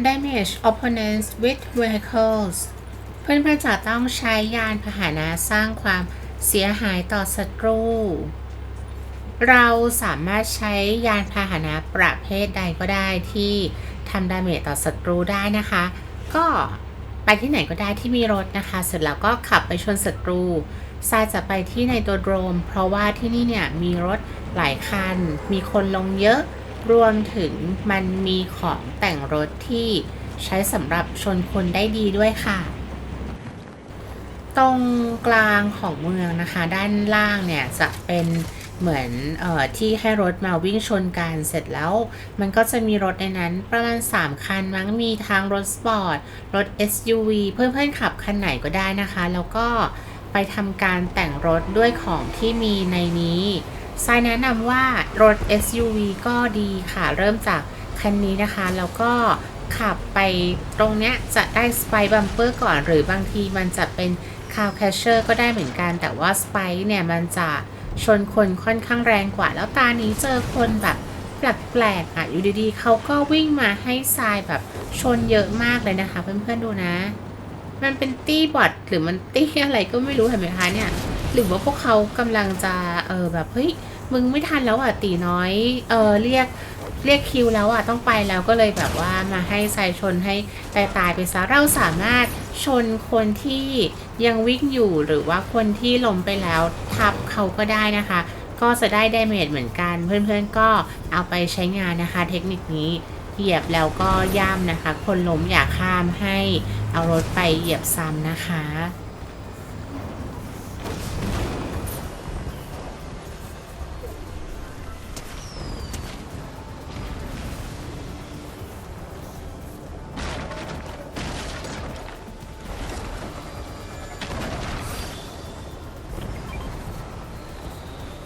damage opponents with vehicles เพื่อนๆจะต้องใช้ยานพาหนะสร้างความเสียหายต่อศัตรู เราสามารถใช้ยานพาหนะประเภทใดก็ได้ที่ทำดาเมจต่อศัตรูได้นะคะ ก็ไปที่ไหนก็ได้ที่มีรถนะคะ เสร็จแล้วก็ขับไปชนศัตรูทรายจะไปที่ในตัวโดรม เพราะว่าที่นี่เนี่ยมีรถหลายคัน มีคนลงเยอะ รวมถึงมันมีของแต่งรถที่ใช้สำหรับชนคนได้ดีด้วยค่ะ ตรงกลางของเมืองนะคะ ด้านล่างเนี่ยจะเป็นเหมือนออที่ให้รถมาวิ่งชนกันเสร็จแล้ว มันก็จะมีรถในนั้นประมาณ 3 คันมั้งมีทั้งรถสปอร์ต รถ SUV เพื่อนๆขับคันไหนก็ได้นะคะ แล้วก็ไปทำการแต่งรถด้วยของที่มีในนี้ ทรายแนะนำว่ารถ SUV ก็ดีค่ะ เริ่มจากคันนี้นะคะ แล้วก็ขับไปตรงเนี้ยจะได้สไปบัมเปอร์ก่อน หรือบางทีมันจะเป็นคาวแคชเชอร์ก็ได้เหมือนกัน แต่ว่าสไปเนี่ยมันจะชนคนค่อนข้างแรงกว่า แล้วตานี้เจอคนแบบแปลกๆอะ อยู่ดีๆเขาก็วิ่งมาให้ทรายแบบชนเยอะมากเลยนะคะ เพื่อนๆดูนะ มันเป็นตี้บอทหรือมันตี้อะไรก็ไม่รู้เห็นไหมคะเนี่ย หรือว่าพวกเขากำลังจะเออแบบเฮ้ยมึงไม่ทันแล้วอะตีน้อยเออเรียกเรียกคิวแล้วอะต้องไปแล้วก็เลยแบบว่ามาให้ใส่ชนให้ตายตายไปซะเราสามารถชนคนที่ยังวิ่งอยู่หรือว่าคนที่ล้มไปแล้วทับเขาก็ได้นะคะ ก็จะได้ไดเมจเหมือนกัน เพื่อนๆก็เอาไปใช้งานนะคะ เทคนิคนี้เหยียบแล้วก็ย่ำนะคะ คนล้มอย่าข้ามให้เอารถไปเหยียบซ้ำนะคะ